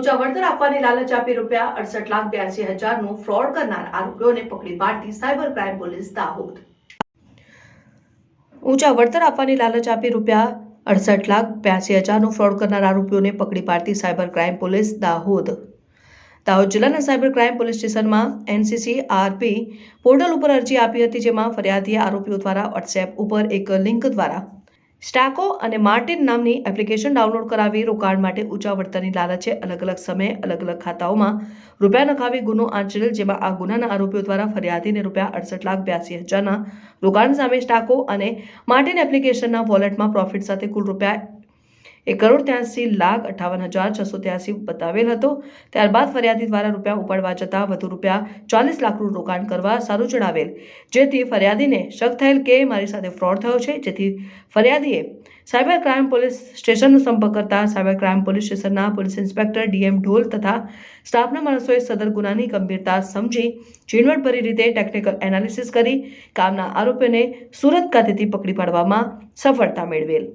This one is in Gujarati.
ઊંચા વળતર આપવાની લાલચ આપી રૂપિયા અડસઠ લાખ બ્યાસી હજારનું ફ્રોડ કરનાર આરોપીઓને પકડી પાડતી સાયબર ક્રાઇમ પોલીસ દાહોદ. ઊંચા વળતર આપવાની લાલચ આપી રૂપિયા અડસઠ લાખ બ્યાસી હજારનું ફ્રોડ કરનાર આરોપીઓને પકડી પાડતી cyber crime police Dahod. Dahod જિલ્લાના સાયબર ક્રાઇમ પોલીસ સ્ટેશનમાં એનસીસી આરપી પોર્ટલ ઉપર અરજી આપી હતી, જેમાં ફરિયાદી આરોપીઓ દ્વારા વોટ્સએપ ઉપર એક લિંક દ્વારા સ્ટાકો અને માર્ટિન નામની એપ્લિકેશન ડાઉનલોડ કરાવી રોકાણ માટે ઊંચા વળતરની લાલચે અલગ અલગ સમયે અલગ અલગ ખાતાઓમાં રૂપિયા નખાવી ગુનો આચરેલ, જેમાં આ ગુનાના આરોપીઓ દ્વારા ફરિયાદીને રૂપિયા અડસઠ લાખ બ્યાસી હજારના રોકાણ સામે સ્ટાકો અને માર્ટિન એપ્લિકેશનના વોલેટમાં પ્રોફિટ સાથે કુલ રૂપિયા એક કરોડ ત્યાસી લાખ અઠાવન હજાર છસો ત્યાસી બતાવેલ હતો. ત્યારબાદ ફરિયાદી દ્વારા રૂપિયા ઉપાડવા જતાં વધુ રૂપિયા ચાલીસ લાખનું રોકાણ કરવા સારું જણાવેલ, જેથી ફરિયાદીને શક થયેલ કે મારી સાથે ફ્રોડ થયો છે, જેથી ફરિયાદીએ સાયબર ક્રાઇમ પોલીસ સ્ટેશનનો સંપર્ક કરતા સાયબર ક્રાઇમ પોલીસ સ્ટેશનના પોલીસ ઇન્સ્પેક્ટર ડીએમ ઢોલ તથા સ્ટાફના માણસોએ સદર ગુનાની ગંભીરતા સમજી ઝીણવટભરી રીતે ટેકનિકલ એનાલિસિસ કરી કામના આરોપીઓને સુરત ખાતેથી પકડી પાડવામાં સફળતા મેળવેલ.